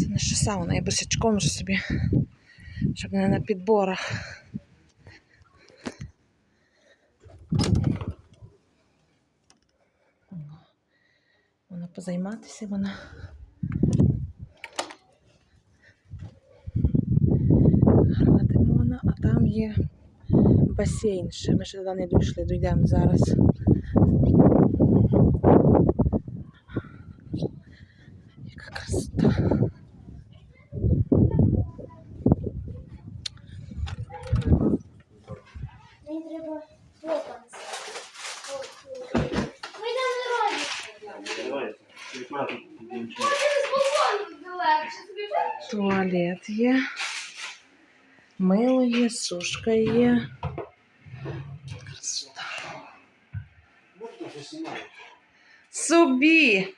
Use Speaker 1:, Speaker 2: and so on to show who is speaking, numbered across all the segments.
Speaker 1: Це не що сауна, я босячком вже собі, щоб не на підборах. Вона позайматися, вона. Грати а там є басейн ще. Ми ще туди не дійшли, дійдемо зараз. Яка красота.
Speaker 2: Мені треба фотонці. Ми йдемо на роді.
Speaker 3: Давай, кімнату підіймемо.
Speaker 2: Може, з балкону легше собі вже?
Speaker 1: Туалет є. Мило є, сушка є. Красота. Собі!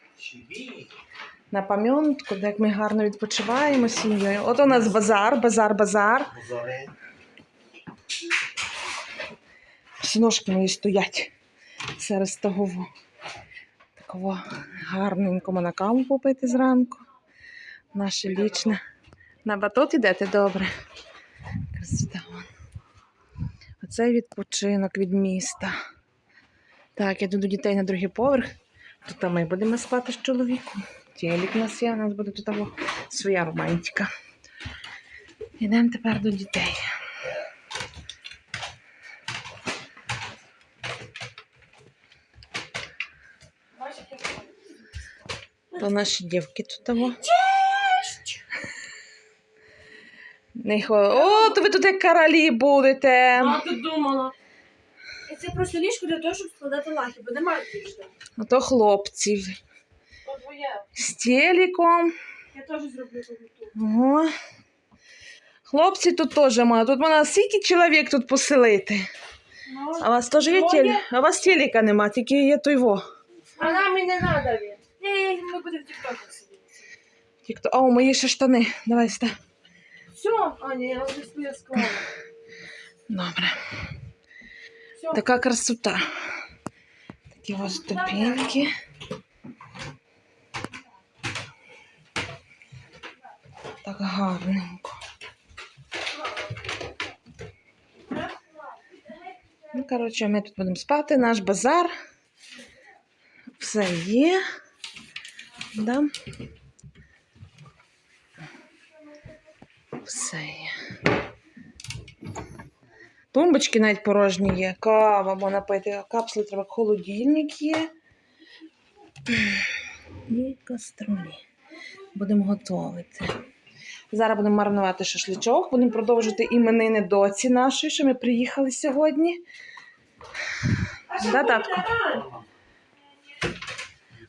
Speaker 1: На пам'ятку, як ми гарно відпочиваємо сім'єю. От у нас базар, базар, базар.
Speaker 3: Позари.
Speaker 1: Всі ножки мої стоять серед того. Такого гарненького на каву попити зранку. Наше лічне. На батут ідете добре. Красота. Оце відпочинок від міста. Так, я до дітей на другий поверх. Тут ми будемо спати з чоловіком. Тілік у нас є, у нас буде тут своя романтика. Йдемо тепер до дітей. То наші дівки тут того. Не. О, то ви тут як королі будете.
Speaker 4: А ти думала. І це просто ліжко для того, щоб складати лахи, бо немає ліжка.
Speaker 1: А то хлопців. З телеком.
Speaker 4: Я теж зроблю.
Speaker 1: Ого. Хлопці тут теж мають. Тут можна скільки чоловік тут поселити.
Speaker 4: Ну,
Speaker 1: А у вас теж є телек? А у вас телека нема, тільки є той во.
Speaker 4: а нам і не треба. Ні, ми будемо в тіктоках сидіти.
Speaker 1: Ті, хто... О, мої ще штани. Давай ста.
Speaker 4: Все, а ні, я вже свою склала.
Speaker 1: Добре.
Speaker 4: Все.
Speaker 1: Така красота. Такі ось ступеньки. Так гарненько. Ну, коротше, ми тут будемо спати, наш базар. Все є. Да? Все є. Тумбочки навіть порожні є. Кава можна пити, капсули треба холодильник є. І каструлі. Будемо готувати. Зараз будемо маринувати шашличок, будемо продовжувати іменини доці нашої, що ми приїхали сьогодні. Да, татку?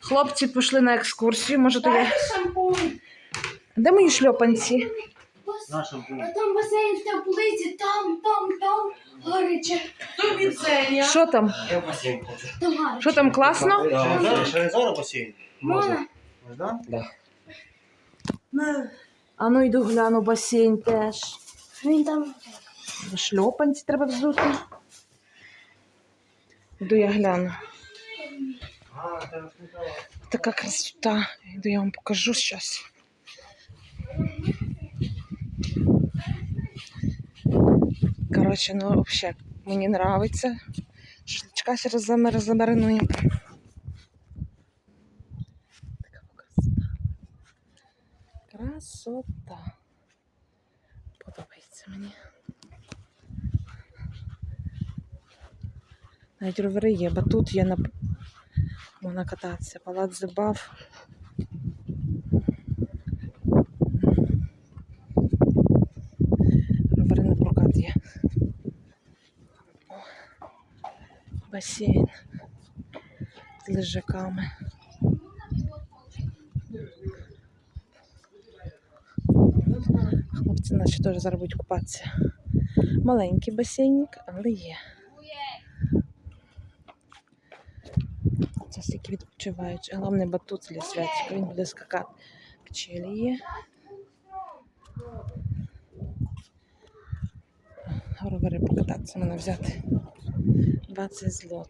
Speaker 1: Хлопці пішли на екскурсію. Може, то я.
Speaker 4: Шампунь.
Speaker 1: Де мої шльопанці?
Speaker 2: А там басейн в таблиці, там, там, там
Speaker 4: я.
Speaker 1: Що там?
Speaker 3: Я в басейн хочу.
Speaker 2: Там гаряче.
Speaker 1: Що там класно?
Speaker 3: Да, зараз, ще не зараз басейн.
Speaker 2: Можна?
Speaker 3: Можна? Да.
Speaker 1: А ну йду гляну басейн теж.
Speaker 2: Він там.
Speaker 1: Шльопанці треба взути. Йду я гляну. Така красота. Йду я вам покажу зараз. Коротше, ну взагалі мені подобається. Шашличка зараз замаринуємо. Така красота. Красота. Подобається мені. Навіть ровери є, батут є на можна кататися. Палац забав. Ровери прокат є. Басейн з лежаками. Хлопці наші теж зараз будуть купатися. Маленький басейник, але є. Це стільки відпочивають. Головне батут для святика. Він буде скакати. Пчелі є. Ровери покататися мене взяти. 20 злот.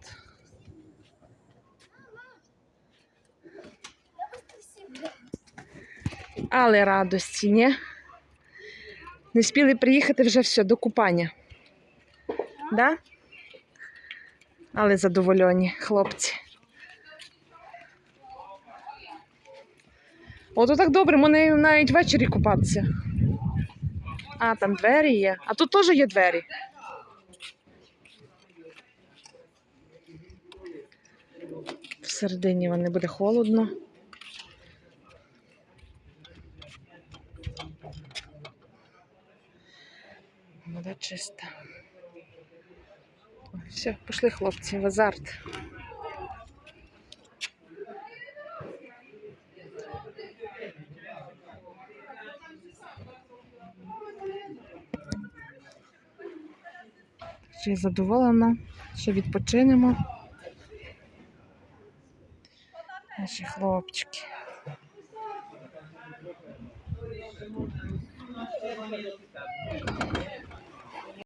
Speaker 1: Але радості, ні? Не спіли приїхати вже все до купання. Да? Але задоволені хлопці. Ото так добре, вони навіть ввечері купатися. А, там двері є. А тут теж є двері. Всередині вони буде холодно. Вода чиста. Все, пішли хлопці в азарт. Ще задоволена, ще відпочинемо. Наші хлопчики.